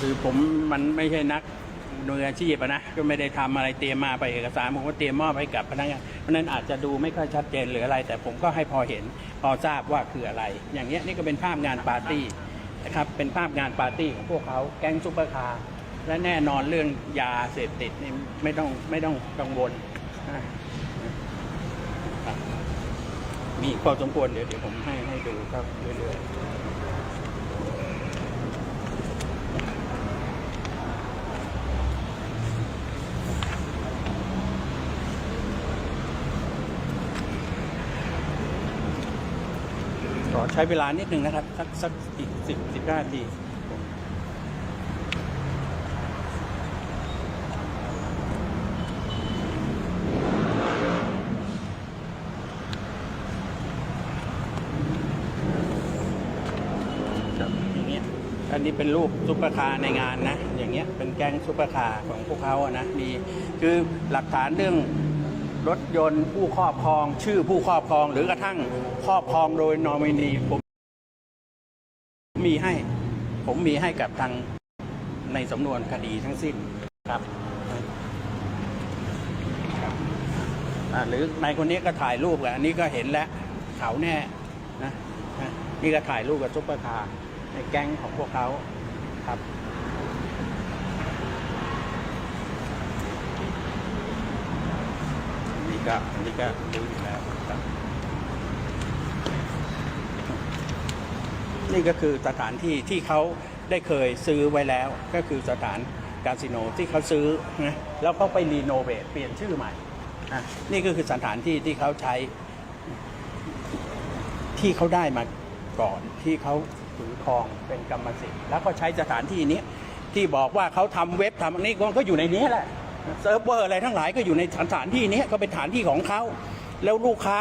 คือผมมันไม่ใช่นักมืออาชีพอะนะก็ไม่ได้ทำอะไรเตรียมมาไปเอกสารผมก็เตรียมมอบให้กับพนักงานเพราะนั้นอาจจะดูไม่ค่อยชัดเจนหรืออะไร แต่ผมก็ให้พอเห็นพอทราบว่าคืออะไร อย่างเงี้ยนี่ก็เป็นภาพงานปาร์ตี้นะครับเป็นภาพงานปาร์ตี้ของพวกเขาแก๊งซุปเปอร์คาร์และแน่นอนเรื่องยาเสพติดนี่ไม่ต้องไม่ต้องกังวลมีพอสมควรเดี๋ยวเดี๋ยวผมให้ให้ดูครับเรื่อยๆ อใช้เวลานิดหนึ่งนะครับ สักสักอีกสิบสิบห้านาทีครับอย่างเงี้ยอันนี้เป็นรูปซุปเปอร์คาร์ในงานนะ อย่างเงี้ยเป็นแก๊งซุปเปอร์คาร์ของพวกเขาอะนะมีคือหลักฐานเรื่อง รถยนต์ผู้ครอบครอง ชื่อผู้ครอบครอง หรือกระทั่งครอบครองโดยนอมินีผมมีให้ ผมมีให้กับทางในสำนวนคดีทั้งสิ้นครับหรือนายคนนี้ก็ถ่ายรูปกับอันนี้ก็เห็นแล้วเขาแน่นะนี่ก็ถ่ายรูปกับซุปเปอร์คาร์ในแก๊งของพวกเขาครับ อันนี้ ก็อันนี้ก็รู้อยู่แล้วครับนี่ก็คือสถานที่ที่เขาได้เคยซื้อไว้แล้ว ก็คือสถานคาสิโนที่เขาซื้อนะแล้วเขาไปรีโนเวทเปลี่ยนชื่อใหม่อะนี่ก็คือสถานที่ที่เขาใช้ที่เขาได้มาก่อนที่เขาถือครองเป็นกรรมสิทธิ์แล้วก็ใช้สถานที่นี้ที่บอกว่าเขาทำเว็บทำอันนี้ก็อยู่ในนี้แหละ เซิร์ฟเวอร์อะไรทั้งหลายก็อยู่ในสถานที่นี้ก็เป็นฐานที่ของเขาแล้วลูกค้า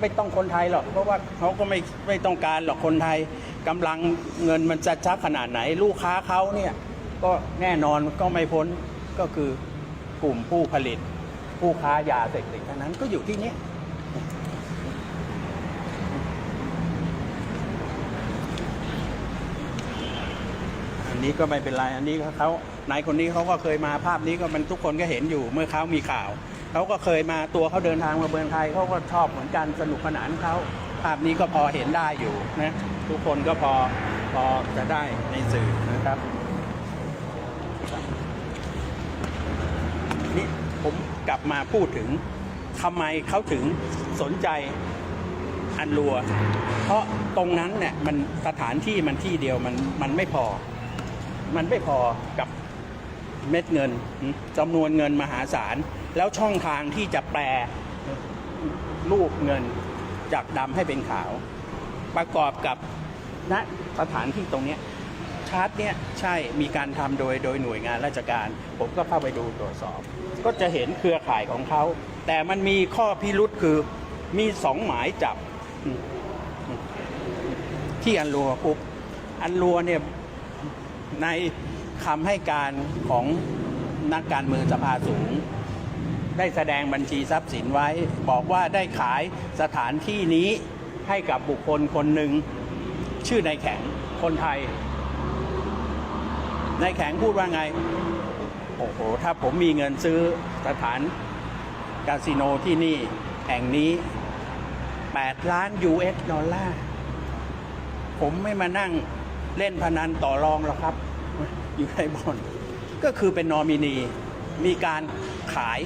ไม่ต้องคนไทยหรอก เพราะว่าเขาก็ไม่ไม่ต้องการหรอกคนไทยกำลังเงินมันจะชักขนาดไหน ลูกค้าเขาเนี่ยก็แน่นอนก็ไม่พ้นก็คือกลุ่มผู้ผลิต ผู้ค้ายาเสพติดทั้งนั้นก็อยู่ที่นี้ นี้ก็ไม่เป็นไรอันนี้เขานายคนนี้เขาก็เคยมาภาพนี้ก็มันทุกคนก็เห็นอยู่เมื่อเขามีข่าวเขาก็เคยมาตัวเขาเดินทางมาเมืองไทยเขาก็ชอบเหมือนกันสนุกสนานเขาภาพนี้ก็พอเห็นได้อยู่นะทุกคนก็พอพอจะได้ในสื่อนะครับนี่ผมกลับมาพูดถึงทำไมเขาถึงสนใจอันรัว เพราะตรงนั้นเนี่ยมันสถานที่มันที่เดียวมันมันไม่พอ มันไม่พอกับเม็ดเงินจำนวนเงินมหาศาล แล้วช่องทางที่จะแปลรูปเงินจากดำให้เป็นขาว ประกอบกับณสถานที่ตรงนี้ชาร์ตเนี่ยใช่มีการทำโดยโดยหน่วยงานราชการ ผมก็เข้าไปดูตรวจสอบ ก็จะเห็นเครือข่ายของเขา แต่มันมีข้อพิรุษคือมีสองหมายจับที่อันรัวปุ๊บอันรัวเนี่ย ในคำให้การของนักการเมืองสภาสูง ได้แสดงบัญชีทรัพย์สินไว้ บอกว่าได้ขายสถานที่นี้ให้กับบุคคลคนหนึ่ง ชื่อนายแข็งคนไทยนายแข็งพูดว่าไง โอ้โห ถ้าผมมีเงินซื้อสถานคาสิโนที่นี่แห่งนี้ 8 ล้าน US ดอลลาร์ผมไม่มานั่ง เล่นพนันต่อรองหรอกครับ อยู่ในบอนก็คือเป็นนอมินี มีการขาย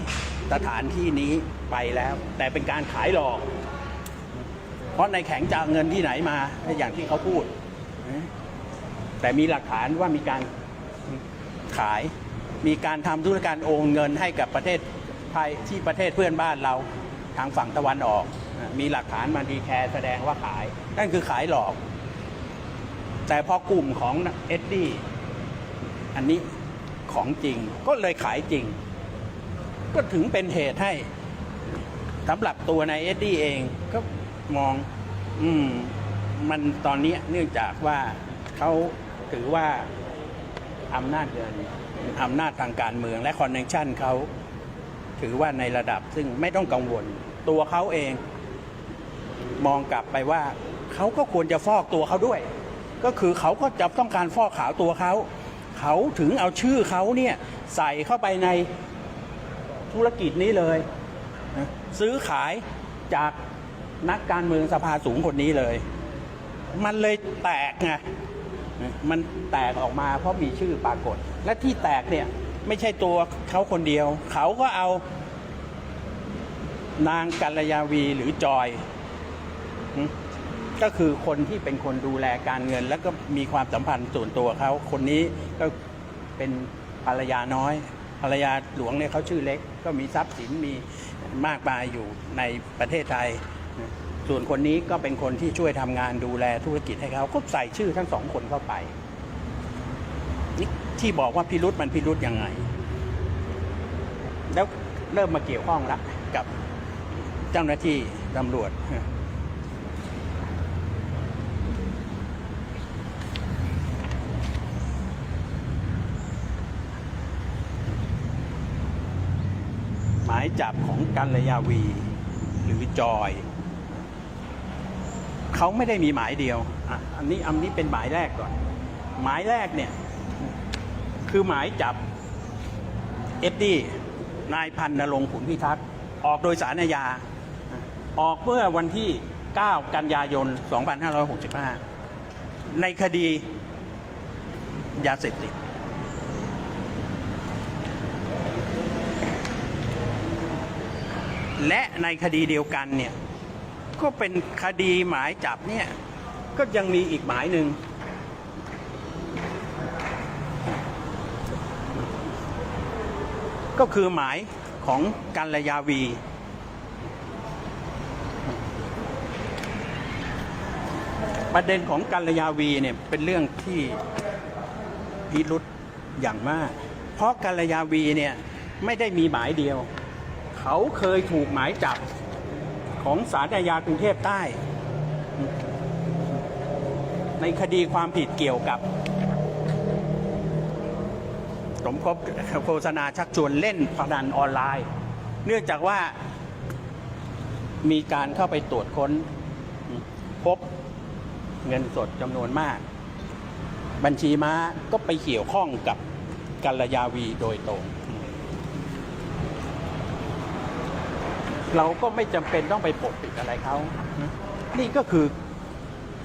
สถานที่นี้ไปแล้ว แต่เป็นการขายหลอก เพราะในแข็งจะเอาเงินที่ไหนมาอย่างที่เขาพูด แต่มีหลักฐานว่ามีการขาย มีการทำธุรการโอนเงินให้กับประเทศไทยที่ประเทศเพื่อนบ้านเราทางฝั่งตะวันออก มีหลักฐานมาดีแคร์แสดงว่าขาย นั่นคือขายหลอก แต่พอกลุ่มของเอ็ดดี้อันนี้ของจริงก็เลยขายจริง ก็ถึงเป็นเหตุให้สำหรับตัวนายเอ็ดดี้เองก็มอง อืม มันตอนนี้เนื่องจากว่าเขาถือว่าอำนาจเงินอำนาจทางการเมืองและคอนเนคชันเขาถือว่าในระดับซึ่งไม่ต้องกังวล ตัวเขาเอง มองกลับไปว่าเขาก็ควรจะฟอกตัวเขาด้วย ก็คือเขาก็จะต้องการฟอกขาวตัวเขา เขาถึงเอาชื่อเขาเนี่ยใส่เข้าไปในธุรกิจนี้เลย ซื้อขายจากนักการเมืองสภาสูงคนนี้เลย มันเลยแตกไงมันแตกออกมาเพราะมีชื่อปรากฏ และที่แตกเนี่ยไม่ใช่ตัวเขาคนเดียว เขาก็เอา นางกัลยาวีหรือจอย ก็คือคนที่เป็นคนดูแลการเงิน แล้วก็มีความสัมพันธ์ส่วนตัวเขาคนนี้ก็เป็นภรรยาน้อย ภรรยาหลวงเนี่ยเขาชื่อเล็ก ก็มีทรัพย์สินมีมากมายอยู่ในประเทศไทย ส่วนคนนี้ก็เป็นคนที่ช่วยทำงานดูแลธุรกิจให้เขาก็ใส่ชื่อทั้งสองคนเข้าไปที่บอกว่าพิรุษมันพิรุษยังไง แล้วเริ่มมาเกี่ยวข้องละกับเจ้าหน้าที่ตำรวจายจับของกัลยาวี หรือจอย เขาไม่ได้มีหมายเดียวอะอันนี้อันนี้เป็นหมายแรกก่อน หมายแรกเนี่ย คือหมายจับเอ็ดดี้นายพันนรงค์ขุนพิทักษ์ออกโดยสารอาญาออกเมื่อวันที่ 9 กันยายน 2565 ในคดียาเสพติด และในคดีเดียวกันเนี่ยก็เป็นคดีหมายจับเนี่ยก็ยังมีอีกหมายหนึ่งก็คือหมายของกัลยาวี ประเด็นของกัลยาวีเนี่ยเป็นเรื่องที่พิรุษอย่างมาก เพราะกัลยาวีเนี่ยไม่ได้มีหมายเดียว เขาเคยถูกหมายจับของศาลอาญากรุงเทพใต้ ในคดีความผิดเกี่ยวกับสมคบโฆษณาชักชวนเล่นพนันออนไลน์ เนื่องจากว่ามีการเข้าไปตรวจค้น พบเงินสดจำนวนมาก บัญชีม้าก็ไปเกี่ยวข้องกับกัลยาวีโดยตรง เราก็ไม่จำเป็นต้องไปปกปิดอะไรเขานี่ก็คือ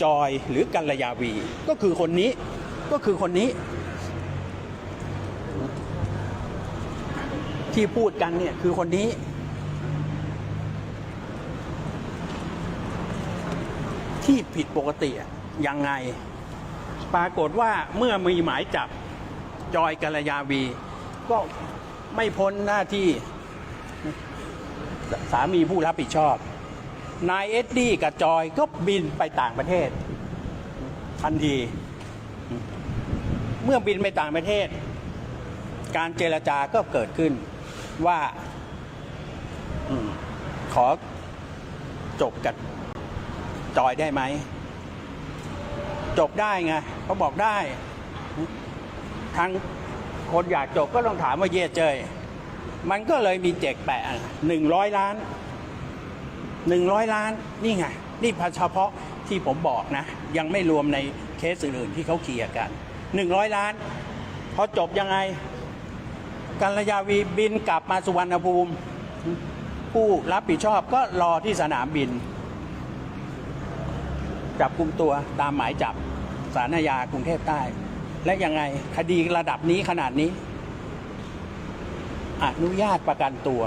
จอยหรือกัลยาวี ก็คือคนนี้ก็คือคนนี้ ที่พูดกันเนี่ยคือคนนี้ ที่ผิดปกติอะยังไง ปรากฏว่าเมื่อมีหมายจับจอยกัลยาวี ก็ไม่พ้นหน้าที่ สามีผู้รับผิดชอบ นายเอ็ดดี้กับจอยก็บินไปต่างประเทศ ทันที เมื่อบินไปต่างประเทศ การเจรจาก็เกิดขึ้นว่าขอจบกับจอยได้ไหม จบได้ไงเขาบอกได้ ทางคนอยากจบก็ต้องถามว่าเย่เจย มันก็เลยมีเจกแปะหนึ่งร้อยล้านหนึ่งร้อยล้านนี่ไง นี่เฉพาะที่ผมบอกนะ ยังไม่รวมในเคสอื่นๆที่เขาเคลียร์กันหนึ่งร้อยล้าน พอจบยังไงกัลยาวีบินกลับมาสุวรรณภูมิ ผู้รับผิดชอบก็รอที่สนามบิน จับกลุ่มตัวตามหมายจับสารอาญากรุงเทพใต้ และยังไงคดีระดับนี้ขนาดนี้ อนุญาตประกันตัว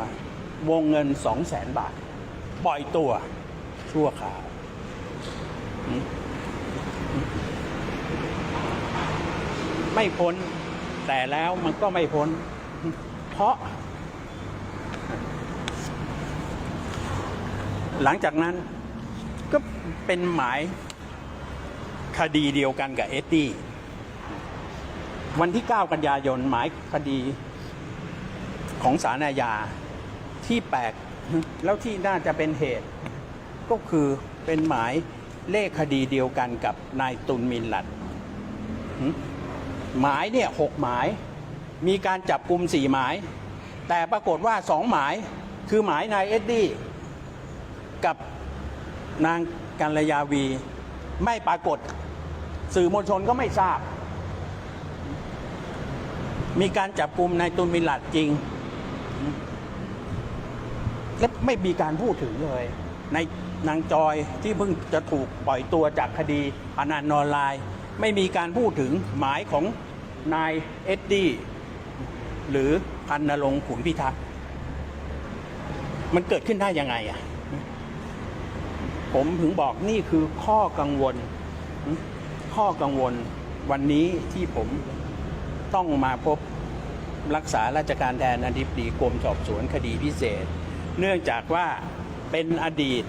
วงเงินสองแสนบาท ปล่อยตัว ชั่วคราวไม่พ้น แต่แล้วมันก็ไม่พ้น เพราะ หลังจากนั้นก็เป็นหมายคดีเดียวกันกับเอตตี้ วันที่ 9 กันยายนหมายคดี ของสารอาญาที่แปลกแล้วที่น่าจะเป็นเหตุ ก็คือเป็นหมายเลขคดีเดียวกันกับนายตุนมินหลัดหมายเนี่ยหกหมาย มีการจับกลุ่มสี่หมาย แต่ปรากฏว่าสองหมายคือหมายนายเอ็ดดี้กับนางกัลยาวีไม่ปรากฏสื่อมวลชนก็ไม่ทราบ มีการจับกลุ่มนายตุนมิลลัดจริง และไม่มีการพูดถึงเลย ในนางจอยที่เพิ่งจะถูกปล่อยตัวจากคดีพนันออนไลน์ ไม่มีการพูดถึงหมายของนายเอ็ดดี้หรือพันนรงขุนพิทักษ์มันเกิดขึ้นได้ยังไงอะผมถึงบอกนี่คือข้อกังวล ข้อกังวลวันนี้ที่ผมต้องมาพบรักษาราชการแทนอธิบดีกรมสอบสวนคดีพิเศษ เนื่องจากว่าเป็นอดีต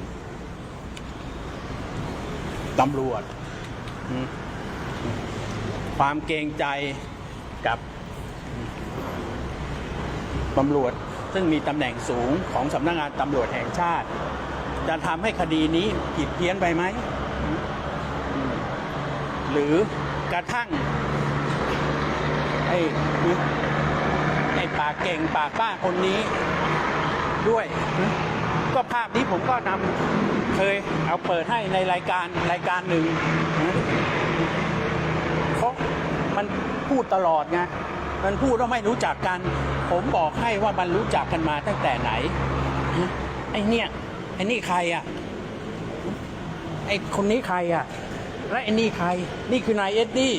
ตำรวจ ความเกรงใจกับตำรวจซึ่งมีตำแหน่งสูงของสำนักงานตำรวจแห่งชาติ จะทำให้คดีนี้ผิดเพี้ยนไปไหม หรือกระทั่งไอ้ไอ้ปากเก่งปากป้าคนนี้ ด้วย ก็ภาพนี้ผมก็นำเคยเอาเปิดให้ในรายการรายการหนึ่งเพราะมันพูดตลอดไงมันพูดว่าไม่รู้จักกัน ผมบอกให้ว่ามันรู้จักกันมาตั้งแต่ไหนไอ้เนี่ยไอ้นี่ใครอะไอ้คนนี้ใครอะและไอ้นี่ใคร นี่คือนายเอ็ดดี้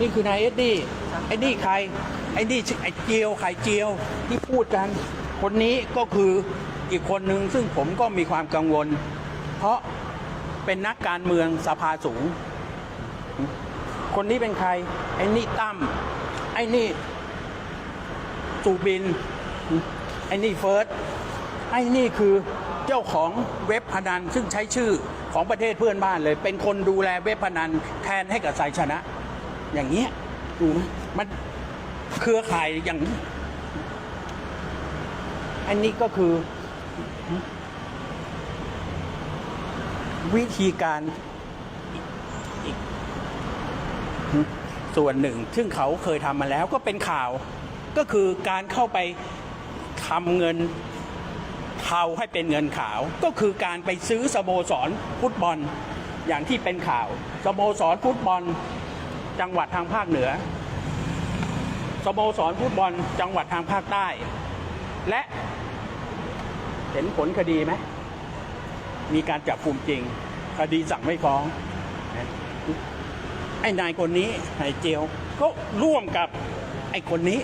นี่คือนายเอ็ดดี้ไอ้นี่ใคร ไอ้นี่ชื่อไอ้เจียวไข่เจียวที่พูดกัน คนนี้ก็คืออีกคนหนึ่งซึ่งผมก็มีความกังวล เพราะเป็นนักการเมืองสภาสูง คนนี้เป็นใคร ไอ้นี่ตั้มไอ้นี่สูบิน ไอ้นี่เฟิร์สไอ้นี่คือเจ้าของเว็บพนันซึ่งใช้ชื่อของประเทศเพื่อนบ้านเลย เป็นคนดูแลเว็บพนันแทนให้กับสายชนะ อย่างเงี้ยดูไหมมัน เครือข่ายอย่าง อันนี้ก็คือ วิธีการอีกส่วนหนึ่ง ซึ่งเขาเคยทำมาแล้วก็เป็นข่าว ก็คือการเข้าไปทำเงินเทาให้เป็นเงินขาว ก็คือการไปซื้อสโมสรฟุตบอลอย่างที่เป็นข่าว สโมสรฟุตบอล จังหวัดทางภาคเหนือ สโมสรฟุตบอลจังหวัดทางภาคใต้ และเห็นผลคดีไหมมีการจับกลุ่มจริง คดีสั่งไม่ฟ้อง ไอ้นายคนนี้ไอ้เจียวก็ร่วมกับไอ้คนนี้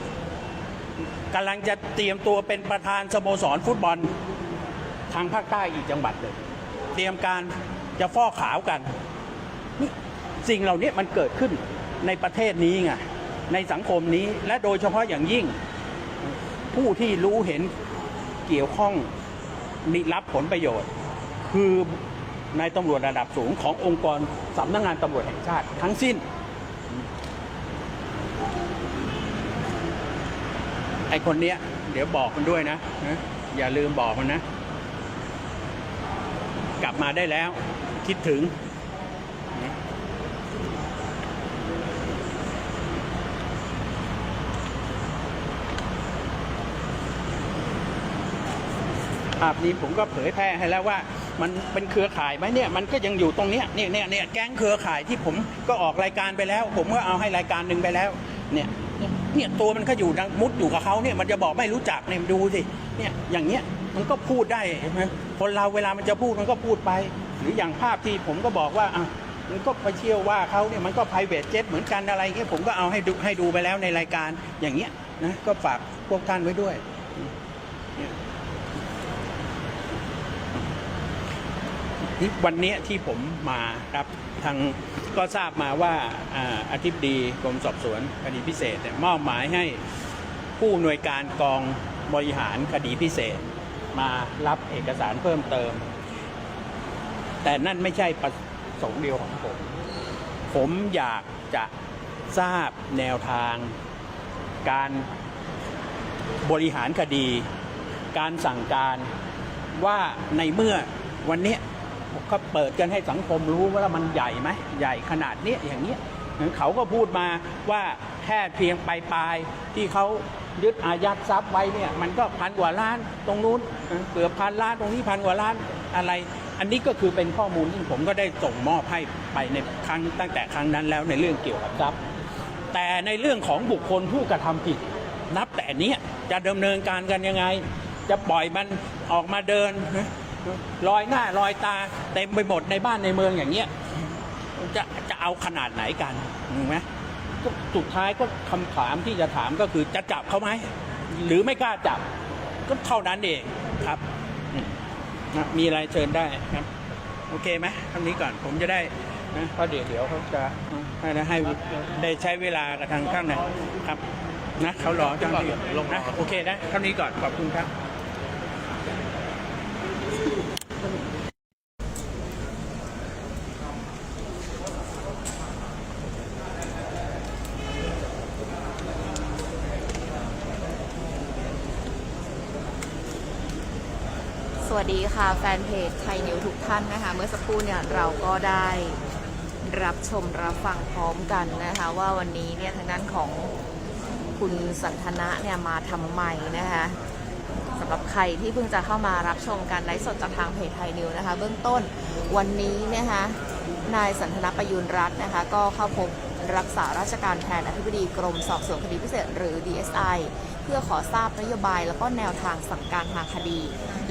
กำลังจะเตรียมตัวเป็นประธานสโมสรฟุตบอล ทางภาคใต้อีกจังหวัดเลย เตรียมการจะฟอกขาวกันนี่สิ่งเหล่านี้มันเกิดขึ้นในประเทศนี้ไง ในสังคมนี้ และโดยเฉพาะอย่างยิ่ง ผู้ที่รู้เห็นเกี่ยวข้องมีรับผลประโยชน์ คือนายตำรวจระดับสูงขององค์กรสำนักงานตำรวจแห่งชาติทั้งสิ้นไอคนเนี้ยเดี๋ยวบอกมันด้วยนะนะอย่าลืมบอกมันนะ กลับมาได้แล้วคิดถึง ภาพนี้ผมก็เผยแพร่ให้แล้วว่า มันเป็นเครือข่ายไหมเนี่ยมันก็ยังอยู่ตรงเนี้ยเนี่ยเนี่ยเนี่ยแก๊งเครือข่ายที่ผมก็ออกรายการไปแล้ว ผมก็เอาให้รายการหนึ่งไปแล้วเนี่ยเนี่ยตัวมันก็อยู่ดังมุดอยู่กับเขาเนี่ยมันจะบอกไม่รู้จักเนี่ยดูสิเนี่ยอย่างเงี้ยมันก็พูดได้เห็นไหมคนเราเวลามันจะพูดมันก็พูดไป หรืออย่างภาพที่ผมก็บอกว่าอะมันก็ไปเชี่ยวว่าเขาเนี่ยมันก็ private jet เหมือนกันอะไรเงี้ยผมก็เอาให้ดูให้ดูไปแล้วในรายการอย่างเงี้ยนะก็ฝากพวกท่านไว้ด้วย วันนี้ที่ผมมาครับทางก็ทราบมาว่าอาอธิบดีกรมสอบสวนคดีพิเศษมอบหมายให้ผู้อำนวยการกองบริหารคดีพิเศษ มารับเอกสารเพิ่มเติม แต่นั่นไม่ใช่ประสงค์เดียวของผม ผมอยากจะทราบแนวทาง การบริหารคดี การสั่งการว่าในเมื่อวันนี้ ก็เปิดกันให้สังคมรู้ว่ามันใหญ่ไหมใหญ่ขนาดนี้อย่างเงี้ยเขาก็พูดมาว่าแค่เพียงปลายปลายๆที่เขายึดอายัดทรัพย์ไว้เนี่ยมันก็พันกว่าล้านตรงนู้นเกือบพันล้านตรงนี้พันกว่าล้านอะไร อันนี้ก็คือเป็นข้อมูลที่ผมก็ได้ส่งมอบให้ไปในครั้งตั้งแต่ครั้งนั้นแล้วในเรื่องเกี่ยวกับทรัพย์ แต่ในเรื่องของบุคคลผู้กระทำผิด นับแต่นี้จะดำเนินการกันยังไง จะปล่อยมันออกมาเดิน ลอยหน้าลอยตาเต็มไปหมดในบ้านในเมืองอย่างเงี้ยจะจะเอาขนาดไหนกันถูกไหมก็สุดท้ายก็คำถามที่จะถามก็คือจะจับเขาไหมหรือไม่กล้าจับ ก็เท่านั้นเองครับอืมนะมีอะไรเชิญได้ครับ โอเคไหมเท่านี้ก่อนผมจะได้นะเพราะเดี๋ยวเดี๋ยวเขาจะให้ให้ได้ใช้เวลากับทางข้างในครับ นะเขารอเจ้าหน้าที่นะโอเคได้เท่านี้ก่อนขอบคุณครับ วัสดีค่ะแฟนเพจไทยนิวทุกท่านนะคะ เมื่อสักครู่เนี่ยเราก็ได้รับชมรับฟังพร้อมกันนะคะ ว่าวันนี้เนี่ยทางด้านของคุณสันทนะเนี่ยมาทำไมนะคะสำหรับใครที่เพิ่งจะเข้ามารับชมการไลฟ์สดจากทางเพจไทยนิวนะคะ เบื้องต้นวันนี้นะคะนายสันทนประยุนรัตน์นะคะ ก็เข้าพบรักษาราชการแทนอธิบดีกรมสอบสวนคดีพิเศษหรือ DSI พื่อขอทราบนโยบายแล้วก็แนวทางสั่งการทางคดี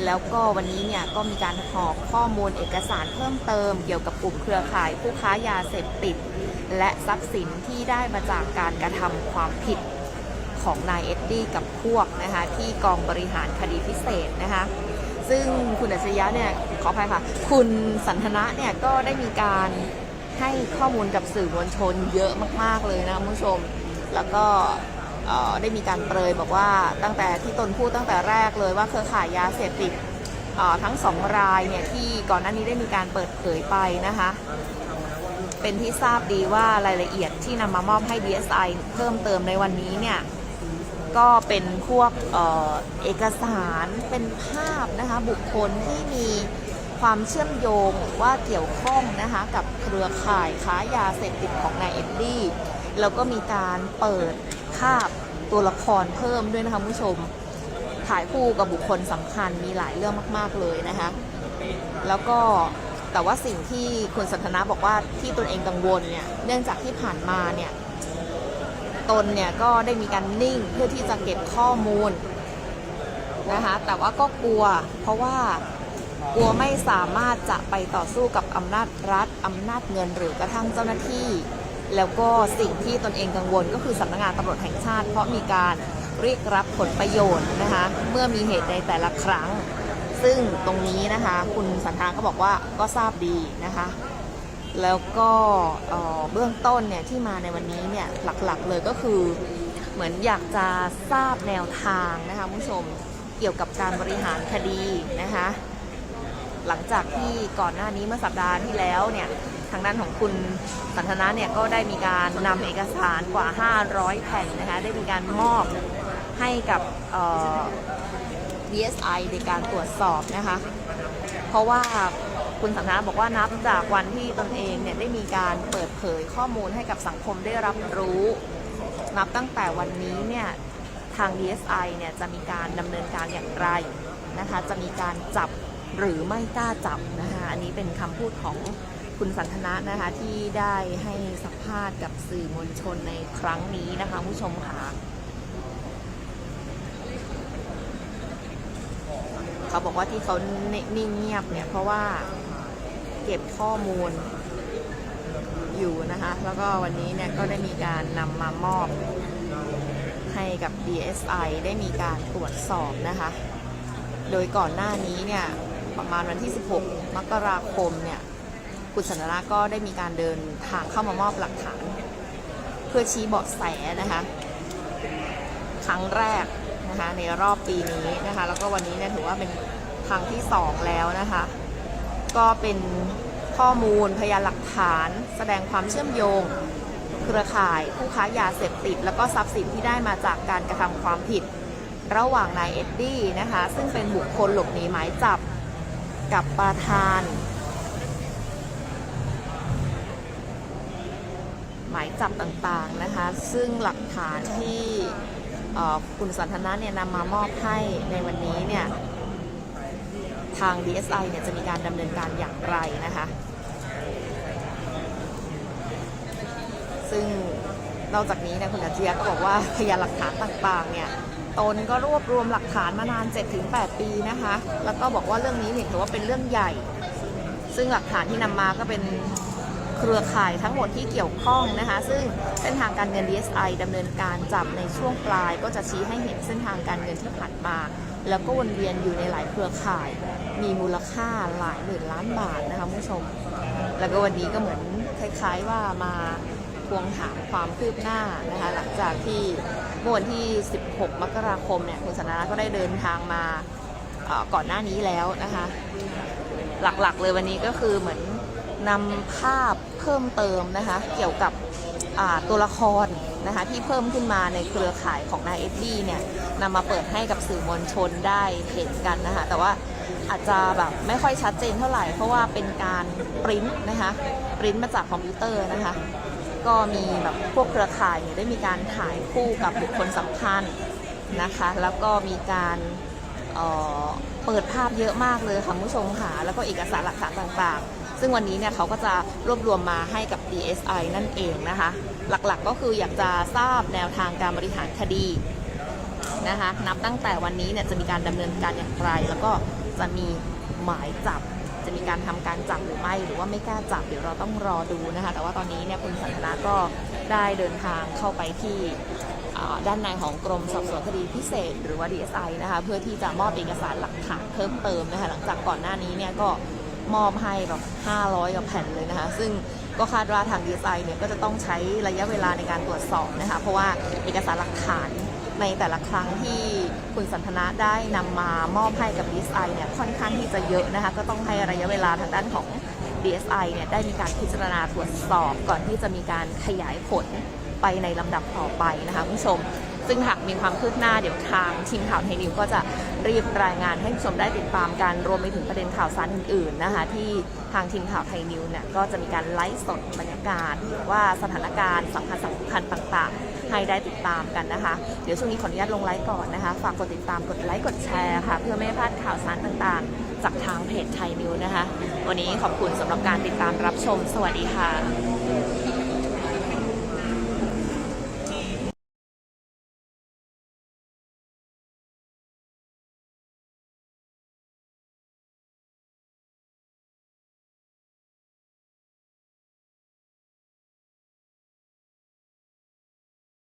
แล้วก็วันนี้เนี่ยก็มีการหอบข้อมูลเอกสารเพิ่มเติม เกี่ยวกับกลุ่มเครือข่ายผู้ค้ายาเสพติด และทรัพย์สินที่ได้มาจากการกระทำความผิดของนายเอ็ดดี้กับพวกนะคะที่กองบริหารคดีพิเศษนะคะซึ่งคุณอัจฉริยะเนี่ยขออภัยค่ะ คุณสันทนะเนี่ยก็ได้มีการให้ข้อมูลกับสื่อมวลชนเยอะมาก ๆ เลยนะคุณผู้ชม แล้วก็ ได้มีการเปรยบอกว่าตั้งแต่ที่ตนพูดตั้งแต่แรกเลยว่าเครือข่ายยาเสพติดทั้งสองรายเนี่ยที่ก่อนหน้านี้ได้มีการเปิดเผยไปนะคะเป็นที่ทราบดีว่ารายละเอียดที่นำมามอบให้ DSI เพิ่มเติมในวันนี้เนี่ยก็เป็นพวกเออเอกสารเป็นภาพนะคะบุคคลที่มีความเชื่อมโยงหรือว่าเกี่ยวข้องนะคะกับเครือข่ายค้ายาเสพติดของนายเอ็ดดี้แล้วก็มีการเปิดภาพ ตัวละครเพิ่มด้วยนะคะผู้ชมถ่ายคู่กับบุคคลสำคัญมีหลายเรื่องมาก ๆเลยนะคะ แล้วก็แต่ว่าสิ่งที่คุณสันทนาบอกว่าที่ตนเองกังวลเนี่ยเนื่องจากที่ผ่านมาเนี่ยตนเนี่ยก็ได้มีการนิ่งเพื่อที่จะเก็บข้อมูลนะคะแต่ว่าก็กลัวเพราะว่ากลัวไม่สามารถจะไปต่อสู้กับอำนาจรัฐอำนาจเงินหรือกระทั่งเจ้าหน้าที่ แล้วก็สิ่งที่ตนเองกังวลก็คือสำนักงานตำรวจแห่งชาติ เพราะมีการเรียกรับผลประโยชน์นะคะเมื่อมีเหตุในแต่ละครั้ง ซึ่งตรงนี้นะคะคุณสันทนก็บอกว่าก็ทราบดีนะคะแล้วก็เอ่อเบื้องต้นเนี่ยที่มาในวันนี้เนี่ยหลักๆเลยก็คือเหมือนอยากจะทราบแนวทางนะคะคุณผู้ชมเกี่ยวกับการบริหารคดีนะคะหลังจากที่ก่อนหน้านี้เมื่อสัปดาห์ที่แล้วเนี่ย ทางด้านของคุณสันทนาเนี่ยก็ได้มีการนำเอกสารกว่า 500 แผ่นนะคะได้มีการมอบให้กับเออ DSI ในการตรวจสอบนะคะ เพราะว่าคุณสันทนาบอกว่านับจากวันที่ตนเองเนี่ยได้มีการเปิดเผยข้อมูลให้กับสังคมได้รับรู้ นับตั้งแต่วันนี้เนี่ยทาง DSI เนี่ยจะมีการดำเนินการอย่างไรนะคะ จะมีการจับหรือไม่กล้าจับนะคะ อันนี้เป็นคำพูดของ คุณสันทนะนะคะที่ได้ให้สัมภาษณ์กับสื่อมวลชนในครั้งนี้นะคะผู้ชมค่ะเขาบอกว่าที่เขานิ่งเงียบเนี่ยเพราะว่าเก็บข้อมูลอยู่นะคะ แล้วก็วันนี้เนี่ยก็ได้มีการนำมามอบให้กับ DSI ได้มีการตรวจสอบนะคะ โดยก่อนหน้านี้เนี่ยประมาณวันที่ 16 มกราคมเนี่ย คุณสันทนาก็ได้มีการเดินทางเข้ามามอบหลักฐาน เพื่อชี้เบาะแสนะคะ ครั้งแรกนะคะในรอบปีนี้นะคะ แล้วก็วันนี้เนี่ยถือว่าเป็นครั้งที่สองแล้วนะคะ ก็เป็นข้อมูลพยานหลักฐาน แสดงความเชื่อมโยง เครือข่ายผู้ค้ายาเสพติด แล้วก็ทรัพย์สินที่ได้มาจากการกระทำความผิด ระหว่างนายเอ็ดดี้นะคะ ซึ่งเป็นบุคคลหลบหนีหมายจับกับประธาน หมายจับต่างๆนะคะ ซึ่งหลักฐานที่คุณสันทนะเนี่ยนำมามอบให้ในวันนี้เนี่ยทาง DSI เนี่ยจะมีการดำเนินการอย่างไรนะคะ ซึ่งนอกจากนี้เนี่ยคุณอาเจียก็บอกว่าพยานหลักฐานต่างๆเนี่ยตนก็รวบรวมหลักฐานมานาน 7-8 ปีนะคะ แล้วก็บอกว่าเรื่องนี้เนี่ยถือว่าเป็นเรื่องใหญ่ ซึ่งหลักฐานที่นำมาก็เป็น เครือข่ายทั้งหมดที่เกี่ยวข้องนะคะ ซึ่งเส้นทางการเงิน DSI ดำเนินการจับในช่วงปลาย ก็จะชี้ให้เห็นเส้นทางการเงินที่ผ่านมา แล้วก็วนเวียนอยู่ในหลายเครือข่าย มีมูลค่าหลายหมื่นล้านบาทนะคะคุณผู้ชม แล้วก็วันนี้ก็เหมือนคล้าย ๆว่ามาทวงถามความคืบหน้านะคะหลังจากที่เมื่อวันที่ 16 มกราคมเนี่ยคุณสนาก็ได้เดินทางมาก่อนหน้านี้แล้วนะคะ หลักๆเลยวันนี้ก็คือเหมือน นำภาพเพิ่มเติมนะคะเกี่ยวกับตัวละครนะคะที่เพิ่มขึ้นมาในเครือข่ายของนายเอ็ดดี้เนี่ยนำมาเปิดให้กับสื่อมวลชนได้เห็นกันนะคะแต่ว่าอาจจะแบบไม่ค่อยชัดเจนเท่าไหร่เพราะว่าเป็นการปริ้นนะคะปริ้นมาจากคอมพิวเตอร์นะคะก็มีแบบพวกเครือข่ายเนี่ยได้มีการถ่ายคู่กับบุคคลสำคัญนะคะแล้วก็มีการเเปิดภาพเยอะมากเลยค่ะผู้ชมค่ะแล้วก็เอกสารหลักฐานต่างๆ ซึ่งวันนี้เนี่ยเขาก็จะรวบรวมมาให้กับ DSI นั่นเองนะคะ หลักๆก็คืออยากจะทราบแนวทางการบริหารคดีนะคะ นับตั้งแต่วันนี้เนี่ยจะมีการดำเนินการอย่างไร แล้วก็จะมีหมายจับ จะมีการทำการจับหรือไม่ หรือว่าไม่กล้าจับเดี๋ยวเราต้องรอดูนะคะ แต่ว่าตอนนี้เนี่ยคุณสันทนาก็ได้เดินทางเข้าไปที่ด้านในของกรมสอบสวนคดีพิเศษ หรือว่า DSI นะคะ เพื่อที่จะมอบเอกสารหลักฐานเพิ่มเติมนะคะ หลังจากก่อนหน้านี้เนี่ยก็ มอบให้แบบ 500กว่าแผ่นเลยนะคะ ซึ่งก็คาดว่าทาง DSI เนี่ยก็จะต้องใช้ระยะเวลาในการตรวจสอบนะคะ เพราะว่าเอกสารหลักฐานในแต่ละครั้งที่คุณสันทนาได้นำมามอบให้กับ DSI เนี่ยค่อนข้างที่จะเยอะนะคะ ก็ต้องให้ระยะเวลาทางด้านของ DSI เนี่ยได้มีการพิจารณาตรวจสอบก่อนที่จะมีการขยายผลไปในลำดับต่อไปนะคะคุณผู้ชม ซึ่งหากมีความคืบหน้าเดี๋ยวทางทีมข่าวไทยนิวก็จะรีบรายงานให้ผู้ชมได้ติดตามการรวมไปถึงประเด็นข่าวสารอื่นๆนะคะที่ทางทีมข่าวไทยนิวเนี่ยก็จะมีการไลฟ์สดบรรยากาศหรือว่าสถานการณ์สำคัญสำคัญต่างๆ ให้ได้ติดตามกันนะคะ เดี๋ยวช่วงนี้ขออนุญาตลงไลฟ์ก่อนนะคะ ฝากกดติดตามกดไลค์กดแชร์ค่ะ เพื่อไม่ให้พลาดข่าวสารต่างๆ จากทางเพจไทยนิวนะคะ วันนี้ขอบคุณสำหรับการติดตามรับชม สวัสดีค่ะ